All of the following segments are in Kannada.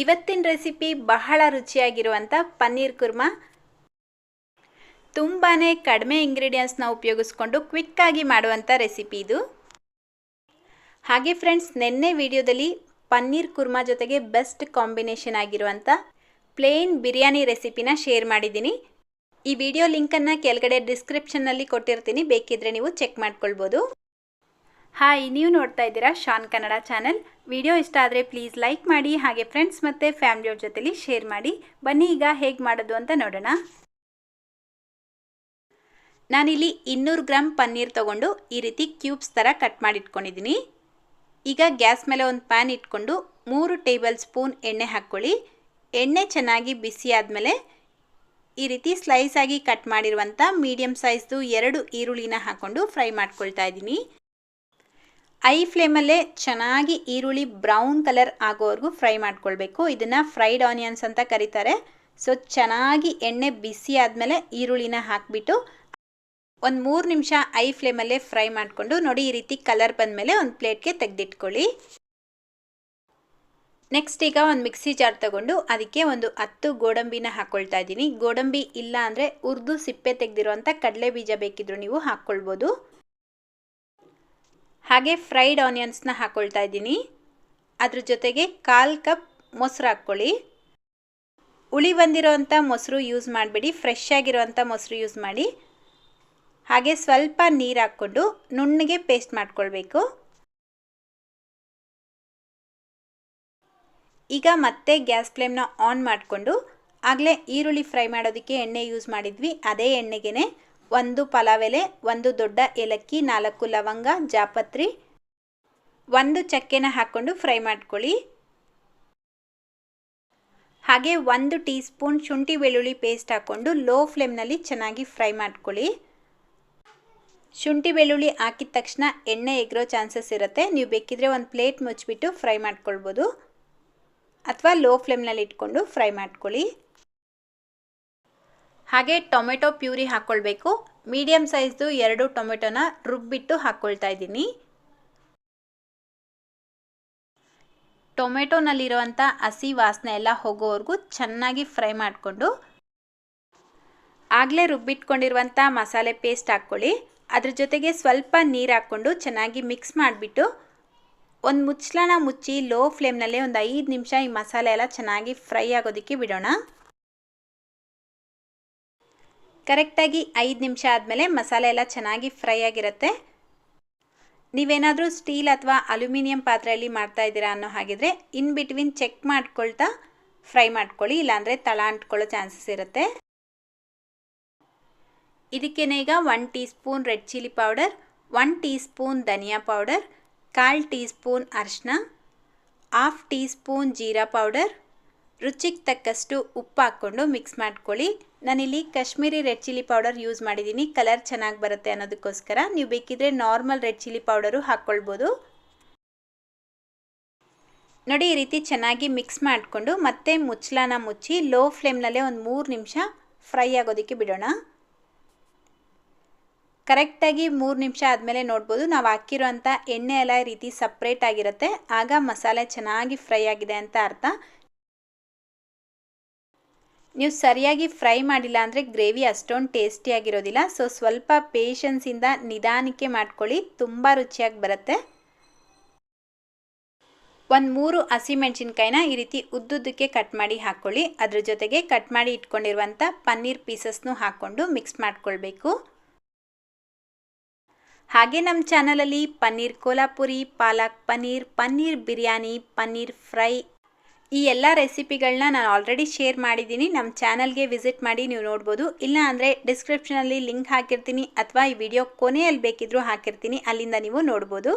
ಇವತ್ತಿನ ರೆಸಿಪಿ ಬಹಳ ರುಚಿಯಾಗಿರುವಂಥ ಪನ್ನೀರ್ ಕುರ್ಮಾ. ತುಂಬಾ ಕಡಿಮೆ ಇಂಗ್ರೀಡಿಯೆಂಟ್ಸ್ನ ಉಪಯೋಗಿಸ್ಕೊಂಡು ಕ್ವಿಕ್ಕಾಗಿ ಮಾಡುವಂಥ ರೆಸಿಪಿ ಇದು. ಹಾಗೆ ಫ್ರೆಂಡ್ಸ್ ನಿನ್ನೆ ವಿಡಿಯೋದಲ್ಲಿ ಪನ್ನೀರ್ ಕುರ್ಮಾ ಜೊತೆಗೆ ಬೆಸ್ಟ್ ಕಾಂಬಿನೇಷನ್ ಆಗಿರುವಂಥ ಪ್ಲೇನ್ ಬಿರಿಯಾನಿ ರೆಸಿಪಿನ ಶೇರ್ ಮಾಡಿದ್ದೀನಿ. ಈ ವಿಡಿಯೋ ಲಿಂಕನ್ನು ಕೆಳಗಡೆ ಡಿಸ್ಕ್ರಿಪ್ಷನ್ನಲ್ಲಿ ಕೊಟ್ಟಿರ್ತೀನಿ, ಬೇಕಿದ್ರೆ ನೀವು ಚೆಕ್ ಮಾಡ್ಕೊಳ್ಬೋದು. ಹಾಯ್, ನೀವು ನೋಡ್ತಾ ಇದ್ದೀರಾ ಶಾನ್ ಕನ್ನಡ ಚಾನೆಲ್. ವಿಡಿಯೋ ಇಷ್ಟ ಆದರೆ ಪ್ಲೀಸ್ ಲೈಕ್ ಮಾಡಿ, ಹಾಗೆ ಫ್ರೆಂಡ್ಸ್ ಮತ್ತು ಫ್ಯಾಮಿಲಿಯವ್ರ ಜೊತೆಲಿ ಶೇರ್ ಮಾಡಿ. ಬನ್ನಿ, ಈಗ ಹೇಗೆ ಮಾಡೋದು ಅಂತ ನೋಡೋಣ. ನಾನಿಲ್ಲಿ ಇನ್ನೂರು ಗ್ರಾಮ್ ಪನ್ನೀರ್ ತೊಗೊಂಡು ಈ ರೀತಿ ಕ್ಯೂಬ್ಸ್ ಥರ ಕಟ್ ಮಾಡಿಟ್ಕೊಂಡಿದ್ದೀನಿ. ಈಗ ಗ್ಯಾಸ್ ಮೇಲೆ ಒಂದು ಪ್ಯಾನ್ ಇಟ್ಕೊಂಡು ಮೂರು ಟೇಬಲ್ ಸ್ಪೂನ್ ಎಣ್ಣೆ ಹಾಕ್ಕೊಳ್ಳಿ. ಎಣ್ಣೆ ಚೆನ್ನಾಗಿ ಬಿಸಿ ಆದಮೇಲೆ ಈ ರೀತಿ ಸ್ಲೈಸ್ ಆಗಿ ಕಟ್ ಮಾಡಿರುವಂಥ ಮೀಡಿಯಮ್ ಸೈಜ್ದು ಎರಡು ಈರುಳ್ಳಿನ ಹಾಕ್ಕೊಂಡು ಫ್ರೈ ಮಾಡ್ಕೊಳ್ತಾ ಇದ್ದೀನಿ. ಐ ಫ್ಲೇಮಲ್ಲೇ ಚೆನ್ನಾಗಿ ಈರುಳ್ಳಿ ಬ್ರೌನ್ ಕಲರ್ ಆಗೋವರೆಗೂ ಫ್ರೈ ಮಾಡ್ಕೊಳ್ಬೇಕು. ಇದನ್ನು ಫ್ರೈಡ್ ಆನಿಯನ್ಸ್ ಅಂತ ಕರೀತಾರೆ. ಸೊ, ಚೆನ್ನಾಗಿ ಎಣ್ಣೆ ಬಿಸಿ ಆದಮೇಲೆ ಈರುಳ್ಳಿನ ಹಾಕಿಬಿಟ್ಟು ಒಂದು ಮೂರು ನಿಮಿಷ ಐ ಫ್ಲೇಮಲ್ಲೇ ಫ್ರೈ ಮಾಡಿಕೊಂಡು ನೋಡಿ ಈ ರೀತಿ ಕಲರ್ ಬಂದಮೇಲೆ ಒಂದು ಪ್ಲೇಟ್ಗೆ ತೆಗೆದಿಟ್ಕೊಳ್ಳಿ. ನೆಕ್ಸ್ಟ್ ಈಗ ಒಂದು ಮಿಕ್ಸಿ ಜಾರ್ ತಗೊಂಡು ಅದಕ್ಕೆ ಒಂದು ಹತ್ತು ಗೋಡಂಬಿನ ಹಾಕ್ಕೊಳ್ತಾ ಇದ್ದೀನಿ. ಗೋಡಂಬಿ ಇಲ್ಲ ಅಂದರೆ ಉರ್ದು ಸಿಪ್ಪೆ ತೆಗೆದಿರುವಂಥ ಕಡಲೆ ಬೀಜ ಬೇಕಿದ್ರು ನೀವು ಹಾಕ್ಕೊಳ್ಬೋದು. ಹಾಗೆ ಫ್ರೈಡ್ ಆನಿಯನ್ಸ್ನ ಹಾಕ್ಕೊಳ್ತಾ ಇದ್ದೀನಿ. ಅದ್ರ ಜೊತೆಗೆ ಕಾಲು ಕಪ್ ಮೊಸರು ಹಾಕ್ಕೊಳ್ಳಿ. ಉಳಿ ಬಂದಿರೋವಂಥ ಮೊಸರು ಯೂಸ್ ಮಾಡಬೇಡಿ ಫ್ರೆಶ್ ಆಗಿರೋವಂಥ ಮೊಸರು ಯೂಸ್ ಮಾಡಿ. ಹಾಗೆ ಸ್ವಲ್ಪ ನೀರು ಹಾಕ್ಕೊಂಡು ನುಣ್ಣಗೆ ಪೇಸ್ಟ್ ಮಾಡ್ಕೊಳ್ಬೇಕು. ಈಗ ಮತ್ತೆ ಗ್ಯಾಸ್ ಫ್ಲೇಮ್ನ ಆನ್ ಮಾಡಿಕೊಂಡು, ಆಗಲೇ ಈರುಳ್ಳಿ ಫ್ರೈ ಮಾಡೋದಕ್ಕೆ ಎಣ್ಣೆ ಯೂಸ್ ಮಾಡಿದ್ವಿ, ಅದೇ ಎಣ್ಣೆಗೆ ಒಂದು ಪಲಾವ್ ಎಲೆ ಒಂದು ದೊಡ್ಡ ಏಲಕ್ಕಿ, ನಾಲ್ಕು ಲವಂಗ, ಜಾಪತ್ರಿ. ಒಂದು ಚಕ್ಕೆನ ಹಾಕ್ಕೊಂಡು ಫ್ರೈ ಮಾಡ್ಕೊಳ್ಳಿ. ಹಾಗೆ ಒಂದು ಟೀ ಸ್ಪೂನ್ ಶುಂಠಿ ಬೆಳ್ಳುಳ್ಳಿ ಪೇಸ್ಟ್ ಹಾಕ್ಕೊಂಡು ಲೋ ಫ್ಲೇಮ್ನಲ್ಲಿ ಚೆನ್ನಾಗಿ ಫ್ರೈ ಮಾಡ್ಕೊಳ್ಳಿ. ಶುಂಠಿ ಬೆಳ್ಳುಳ್ಳಿ ಹಾಕಿದ ತಕ್ಷಣ ಎಣ್ಣೆ ಎಗ್ರೋ ಚಾನ್ಸಸ್ ಇರುತ್ತೆ. ನೀವು ಬೇಕಿದ್ರೆ ಒಂದು ಪ್ಲೇಟ್ ಮುಚ್ಚಿಬಿಟ್ಟು ಫ್ರೈ ಮಾಡ್ಕೊಳ್ಬೋದು. ಅಥವಾ ಲೋ ಫ್ಲೇಮ್ನಲ್ಲಿ ಇಟ್ಕೊಂಡು ಫ್ರೈ ಮಾಡ್ಕೊಳ್ಳಿ. ಹಾಗೆ ಟೊಮೆಟೊ ಪ್ಯೂರಿ ಹಾಕ್ಕೊಳ್ಬೇಕು ಮೀಡಿಯಮ್ ಸೈಜ್ದು ಎರಡು ಟೊಮೆಟೊನ ರುಬ್ಬಿಟ್ಟು ಹಾಕ್ಕೊಳ್ತಾ ಇದ್ದೀನಿ. ಟೊಮೆಟೊನಲ್ಲಿರುವಂಥ ಹಸಿ ವಾಸನೆ ಎಲ್ಲ ಹೋಗೋವರೆಗೂ ಚೆನ್ನಾಗಿ ಫ್ರೈ ಮಾಡಿಕೊಂಡು ಆಗಲೇ ರುಬ್ಬಿಟ್ಕೊಂಡಿರುವಂಥ ಮಸಾಲೆ ಪೇಸ್ಟ್ ಹಾಕ್ಕೊಳ್ಳಿ. ಅದ್ರ ಜೊತೆಗೆ ಸ್ವಲ್ಪ ನೀರು ಹಾಕ್ಕೊಂಡು ಚೆನ್ನಾಗಿ ಮಿಕ್ಸ್ ಮಾಡಿಬಿಟ್ಟು ಒಂದು ಮುಚ್ಚಳನ ಮುಚ್ಚಿ ಲೋ ಫ್ಲೇಮ್ನಲ್ಲೇ ಒಂದು ಐದು ನಿಮಿಷ ಈ ಮಸಾಲೆ ಎಲ್ಲ ಚೆನ್ನಾಗಿ ಫ್ರೈ ಆಗೋದಕ್ಕೆ ಬಿಡೋಣ. ಕರೆಕ್ಟಾಗಿ ಐದು ನಿಮಿಷ ಆದಮೇಲೆ ಮಸಾಲೆ ಎಲ್ಲ ಚೆನ್ನಾಗಿ ಫ್ರೈ ಆಗಿರುತ್ತೆ. ನೀವೇನಾದರೂ ಸ್ಟೀಲ್ ಅಥವಾ ಅಲ್ಯೂಮಿನಿಯಂ ಪಾತ್ರೆಯಲ್ಲಿ ಮಾಡ್ತಾ ಇದ್ದೀರಾ ಅನ್ನೋ ಹಾಗಿದ್ರೆ ಇನ್ ಬಿಟ್ವೀನ್ ಚೆಕ್ ಮಾಡ್ಕೊಳ್ತಾ ಫ್ರೈ ಮಾಡ್ಕೊಳ್ಳಿ, ಇಲ್ಲಾಂದರೆ ತಳ ಅಂಟ್ಕೊಳ್ಳೋ ಚಾನ್ಸಸ್ ಇರುತ್ತೆ. ಇದಕ್ಕೇನೆ ಈಗ one teaspoon red chilli powder, one teaspoon ಧನಿಯಾ ಪೌಡರ್, ಕಾಲು ಟೀ ಸ್ಪೂನ್ ಅರಿಶಿನ half teaspoon jeera powder ರುಚಿಗೆ ತಕ್ಕಷ್ಟು ಉಪ್ಪು ಹಾಕ್ಕೊಂಡು ಮಿಕ್ಸ್ ಮಾಡ್ಕೊಳ್ಳಿ. ನಾನಿಲ್ಲಿ Kashmiri red chilli powder use ಮಾಡಿದ್ದೀನಿ ಕಲರ್ ಚೆನ್ನಾಗಿ ಬರುತ್ತೆ ಅನ್ನೋದಕ್ಕೋಸ್ಕರ ನೀವು ಬೇಕಿದ್ರೆ ನಾರ್ಮಲ್ ರೆಡ್ ಚಿಲ್ಲಿ ಪೌಡರು ಹಾಕ್ಕೊಳ್ಬೋದು. ನೋಡಿ, ಈ ರೀತಿ ಚೆನ್ನಾಗಿ ಮಿಕ್ಸ್ ಮಾಡಿಕೊಂಡು ಮತ್ತೆ ಮುಚ್ಚಲಾನ ಮುಚ್ಚಿ ಲೋ ಫ್ಲೇಮ್ನಲ್ಲೇ ಒಂದು ಮೂರು ನಿಮಿಷ ಫ್ರೈ ಆಗೋದಕ್ಕೆ ಬಿಡೋಣ. ಕರೆಕ್ಟಾಗಿ ಮೂರು ನಿಮಿಷ ಆದಮೇಲೆ ನೋಡ್ಬೋದು. ನಾವು ಹಾಕಿರೋಂಥ ಎಣ್ಣೆ ಎಲ್ಲ ರೀತಿ ಸಪ್ರೇಟ್ ಆಗಿರುತ್ತೆ. ಆಗ ಮಸಾಲೆ ಚೆನ್ನಾಗಿ ಫ್ರೈ ಆಗಿದೆ ಅಂತ ಅರ್ಥ. ನೀವು ಸರಿಯಾಗಿ ಫ್ರೈ ಮಾಡಿಲ್ಲ ಅಂದರೆ ಗ್ರೇವಿ ಅಷ್ಟೊಂದು ಟೇಸ್ಟಿಯಾಗಿರೋದಿಲ್ಲ ಸೊ ಸ್ವಲ್ಪ ಪೇಷನ್ಸಿಂದ ನಿಧಾನಕ್ಕೆ ಮಾಡ್ಕೊಳ್ಳಿ. ತುಂಬ ರುಚಿಯಾಗಿ ಬರುತ್ತೆ. ಒಂದು ಮೂರು ಹಸಿಮೆಣ್ಸಿನ್ಕಾಯಿನ ಈ ರೀತಿ ಉದ್ದುದ್ದಕ್ಕೆ ಕಟ್ ಮಾಡಿ ಹಾಕ್ಕೊಳ್ಳಿ ಅದ್ರ ಜೊತೆಗೆ ಕಟ್ ಮಾಡಿ ಇಟ್ಕೊಂಡಿರುವಂಥ ಪನ್ನೀರ್ ಪೀಸಸ್ನು ಹಾಕ್ಕೊಂಡು ಮಿಕ್ಸ್ ಮಾಡ್ಕೊಳ್ಬೇಕು. ಹಾಗೆ ನಮ್ಮ ಚಾನಲಲ್ಲಿ ಪನ್ನೀರ್ ಕೋಲಾಪುರಿ, ಪಾಲಕ್ ಪನ್ನೀರ್ ಪನ್ನೀರ್ ಬಿರಿಯಾನಿ, ಪನ್ನೀರ್ ಫ್ರೈ ಈ ಎಲ್ಲ ರೆಸಿಪಿಗಳನ್ನ ನಾನು ಆಲ್ರೆಡಿ ಶೇರ್ ಮಾಡಿದ್ದೀನಿ. ನಮ್ಮ ಚಾನಲ್ಗೆ ವಿಸಿಟ್ ಮಾಡಿ ನೀವು ನೋಡ್ಬೋದು. ಇಲ್ಲ ಅಂದರೆ ಡಿಸ್ಕ್ರಿಪ್ಷನಲ್ಲಿ ಲಿಂಕ್ ಹಾಕಿರ್ತೀನಿ ಅಥವಾ ಈ ವಿಡಿಯೋ ಕೊನೆಯಲ್ಲಿ ಬೇಕಿದ್ರೂ ಹಾಕಿರ್ತೀನಿ. ಅಲ್ಲಿಂದ ನೀವು ನೋಡ್ಬೋದು.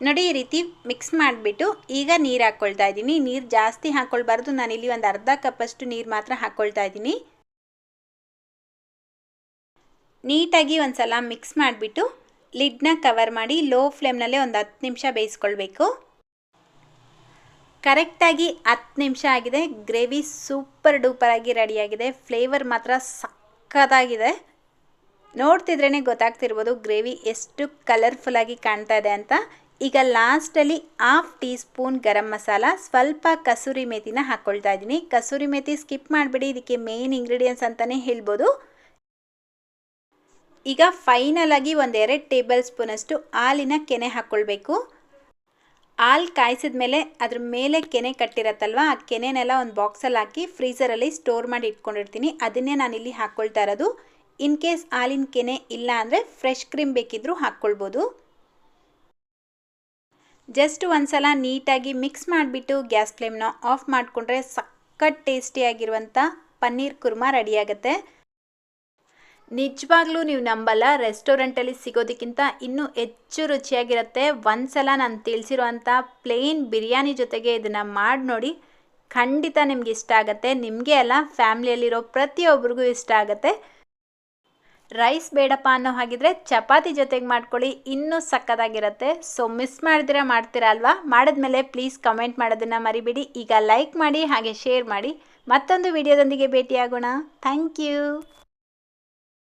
ನೋಡಿ ಈ ರೀತಿ ಮಿಕ್ಸ್ ಮಾಡಿಬಿಟ್ಟು ಈಗ ನೀರು ಹಾಕ್ಕೊಳ್ತಾ ಇದ್ದೀನಿ. ನೀರು ಜಾಸ್ತಿ ಹಾಕ್ಕೊಳ್ಬಾರ್ದು ಇಲ್ಲಿ ಒಂದು ಅರ್ಧ ಕಪ್ಪಷ್ಟು ನೀರು ಮಾತ್ರ ಹಾಕ್ಕೊಳ್ತಾ ಇದ್ದೀನಿ. ನೀಟಾಗಿ ಒಂದು ಸಲ ಮಿಕ್ಸ್ ಮಾಡಿಬಿಟ್ಟು ಲಿಡ್ನ ಕವರ್ ಮಾಡಿ ಲೋ ಫ್ಲೇಮ್ನಲ್ಲೇ ಒಂದು ಹತ್ತು ನಿಮಿಷ ಬೇಯಿಸ್ಕೊಳ್ಬೇಕು. ಕರೆಕ್ಟಾಗಿ ಹತ್ತು ನಿಮಿಷ ಆಗಿದೆ. ಗ್ರೇವಿ ಸೂಪರ್ ಡೂಪರಾಗಿ ರೆಡಿಯಾಗಿದೆ. ಫ್ಲೇವರ್ ಮಾತ್ರ ಸಕ್ಕತ್ತಾಗಿದೆ ನೋಡ್ತಿದ್ರೇ ಗೊತ್ತಾಗ್ತಿರ್ಬೋದು ಗ್ರೇವಿ ಎಷ್ಟು ಕಲರ್ಫುಲ್ಲಾಗಿ ಕಾಣ್ತಾ ಇದೆ ಅಂತ. ಈಗ ಲಾಸ್ಟಲ್ಲಿ half teaspoon garam masala, ಸ್ವಲ್ಪ ಕಸೂರಿ ಮೇಥಿನ ಹಾಕ್ಕೊಳ್ತಾ ಇದ್ದೀನಿ. ಕಸೂರಿ ಮೇಥಿ ಸ್ಕಿಪ್ ಮಾಡಿಬಿಡಿ, ಇದಕ್ಕೆ ಮೇನ್ ಇಂಗ್ರೀಡಿಯೆಂಟ್ಸ್ ಅಂತಲೇ ಹೇಳ್ಬೋದು. ಈಗ ಫೈನಲ್ ಆಗಿ ಒಂದೆರಡು ಟೇಬಲ್ ಸ್ಪೂನಷ್ಟು ಹಾಲಿನ ಕೆನೆ ಹಾಕ್ಕೊಳ್ಬೇಕು ಹಾಲು ಕಾಯಿಸಿದ ಮೇಲೆ ಅದ್ರ ಮೇಲೆ ಕೆನೆ ಕಟ್ಟಿರತ್ತಲ್ವ? ಆ ಕೆನೆನೆಲ್ಲ ಒಂದು ಬಾಕ್ಸಲ್ಲಿ ಹಾಕಿ ಫ್ರೀಸರಲ್ಲಿ ಸ್ಟೋರ್ ಮಾಡಿ ಇಟ್ಕೊಂಡಿರ್ತೀನಿ. ಅದನ್ನೇ ನಾನಿಲ್ಲಿ ಹಾಕ್ಕೊಳ್ತಾ ಇರೋದು. ಇನ್ ಕೇಸ್ ಹಾಲಿನ ಕೆನೆ ಇಲ್ಲ ಅಂದರೆ ಫ್ರೆಶ್ ಕ್ರೀಮ್ ಬೇಕಿದ್ದರೂ ಹಾಕ್ಕೊಳ್ಬೋದು ಜಸ್ಟ್ ಒಂದ್ಸಲ ನೀಟಾಗಿ ಮಿಕ್ಸ್ ಮಾಡಿಬಿಟ್ಟು ಗ್ಯಾಸ್ ಫ್ಲೇಮ್ನ ಆಫ್ ಮಾಡಿಕೊಂಡ್ರೆ ಸಕ್ಕತ್ ಟೇಸ್ಟಿಯಾಗಿರುವಂಥ ಪನ್ನೀರ್ ಕುರ್ಮಾ ರೆಡಿಯಾಗುತ್ತೆ ನಿಜವಾಗ್ಲೂ ನೀವು ನಂಬಲ್ಲ ರೆಸ್ಟೋರೆಂಟಲ್ಲಿ ಸಿಗೋದಕ್ಕಿಂತ ಇನ್ನೂ ಹೆಚ್ಚು ರುಚಿಯಾಗಿರುತ್ತೆ. ಒಂದ್ಸಲ ನಾನು ತಿಳಿಸಿರುವಂಥ ಪ್ಲೇನ್ ಬಿರಿಯಾನಿ ಜೊತೆಗೆ ಇದನ್ನು ಮಾಡಿ ನೋಡಿ. ಖಂಡಿತ ನಿಮ್ಗೆ ಇಷ್ಟ ಆಗುತ್ತೆ. ನಿಮಗೆ ಅಲ್ಲ, ಫ್ಯಾಮ್ಲಿಯಲ್ಲಿರೋ ಪ್ರತಿಯೊಬ್ಬರಿಗೂ ಇಷ್ಟ ಆಗುತ್ತೆ. ರೈಸ್ ಬೇಡಪ್ಪ ಅನ್ನೋ ಹಾಗಿದ್ರೆ ಚಪಾತಿ ಜೊತೆಗೆ ಮಾಡ್ಕೊಳ್ಳಿ, ಇನ್ನೂ ಸಕ್ಕತ್ತಾಗಿರುತ್ತೆ ಸೊ ಮಿಸ್ ಮಾಡಿದಿರ ಮಾಡ್ತೀರಾ ಅಲ್ವಾ? ಮಾಡಿದ್ಮೇಲೆ ಪ್ಲೀಸ್ ಕಮೆಂಟ್ ಮಾಡೋದನ್ನು ಮರಿಬೇಡಿ. ಈಗ ಲೈಕ್ ಮಾಡಿ, ಹಾಗೆ ಶೇರ್ ಮಾಡಿ. ಮತ್ತೊಂದು ವಿಡಿಯೋದೊಂದಿಗೆ ಭೇಟಿಯಾಗೋಣ. Thank you